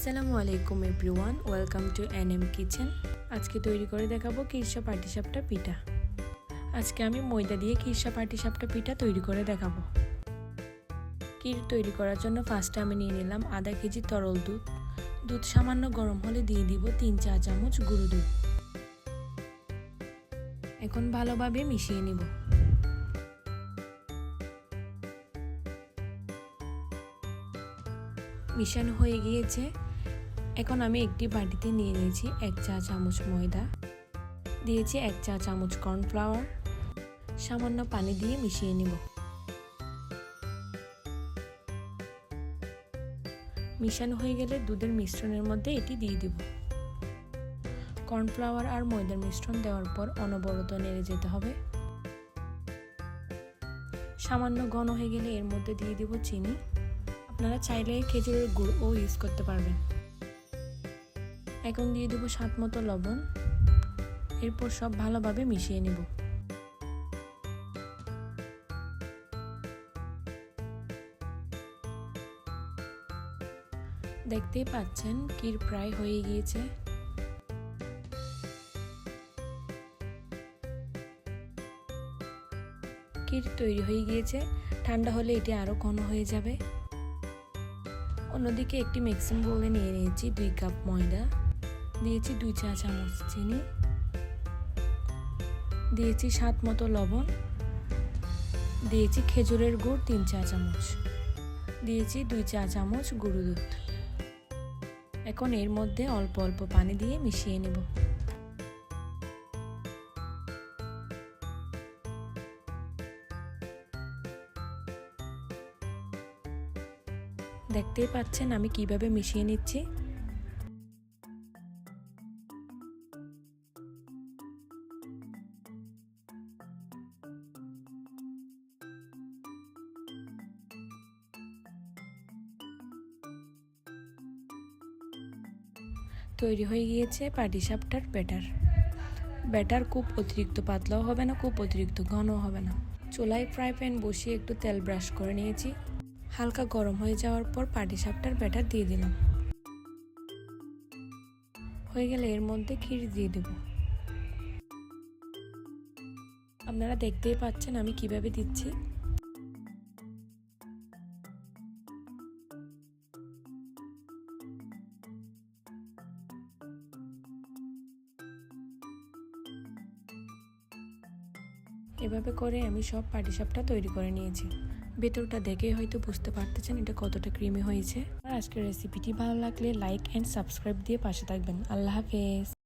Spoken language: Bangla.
আসসালামু আলাইকুম everyone, welcome to N M kitchen. আজকে তৈরি করে দেখাবো কিরসা পাটিসাপটা পিঠা। আজকে আমি ময়দা দিয়ে কিরসা পাটিসাপটা পিঠা তৈরি করে দেখাবো। ক্ষীর তৈরি করার জন্য ফার্স্টে আমি নিয়ে নিলাম আধা কেজি তরল দুধ। দুধ সামান্য গরম হলে দিয়ে দিব তিন চা চামচ গুঁড়ো দুধ। এখন ভালোভাবে মিশিয়ে নিব। মিশানো হয়ে গিয়েছে। এখন আমি একটি বাটিতে নিয়ে নিয়েছি এক চা চামচ ময়দা, দিয়েছি এক চা চামচ কর্নফ্লাওয়ার, সামান্য পানি দিয়ে মিশিয়ে নিব। মিশানো হয়ে গেলে দুধের মিশ্রণের মধ্যে এটি দিয়ে দিব। কর্নফ্লাওয়ার আর ময়দার মিশ্রণ দেওয়ার পর অনবরত নেড়ে যেতে হবে। সামান্য ঘন হয়ে গেলে এর মধ্যে দিয়ে দিব চিনি। আপনারা চাইলে খেজুরের গুড়ও ইউজ করতে পারবেন। এখন দিয়ে দেবো স্বাদ মতো লবণ। এরপর সব ভালোভাবে মিশিয়ে নেব। দেখতেই পাচ্ছেন ক্ষীর প্রায় হয়ে গিয়েছে। ক্ষীর তৈরি হয়ে গিয়েছে। ঠান্ডা হলে এটি আরও ঘন হয়ে যাবে। অন্যদিকে একটি মিক্সিং বোলে নিয়ে নিয়েছি দুই কাপ ময়দা। দিয়েছি দুই চা চামচ চিনি। দিয়েছি স্বাদ মতো লবণ। দিয়েছি খেজুরের গুড় তিন চা চামচ। দিয়েছি দুই চা চামচ গুঁড়ো দুধ। এখন এর মধ্যে অল্প অল্প পানি দিয়ে মিশিয়ে নেব। দেখতেই পাচ্ছেন আমি কীভাবে মিশিয়ে নিচ্ছি। তৈরি হয়ে গিয়েছে পাটিসাপটার ব্যাটার। ব্যাটার খুব অতিরিক্ত পাতলাও হবে না, খুব অতিরিক্ত ঘনও হবে না। চুলায় ফ্রাই প্যান বসিয়ে একটু তেল ব্রাশ করে নিয়েছি। হালকা গরম হয়ে যাওয়ার পর পাটিসাপটার ব্যাটার দিয়ে দিলাম। হয়ে গেলে এর মধ্যে ক্ষীর দিয়ে দেব। আপনারা দেখতেই পাচ্ছেন আমি কীভাবে দিচ্ছি। এভাবে করে আমি সব পাটিসাপটা তৈরি করে নিয়েছি। ভেতরটা দেখেই হয়তো বুঝতে পারতেছেন এটা কতটা ক্রিমি হয়েছে। আর আজকের রেসিপিটি ভালো লাগলে লাইক অ্যান্ড সাবস্ক্রাইব দিয়ে পাশে থাকবেন। আল্লাহ হাফেজ।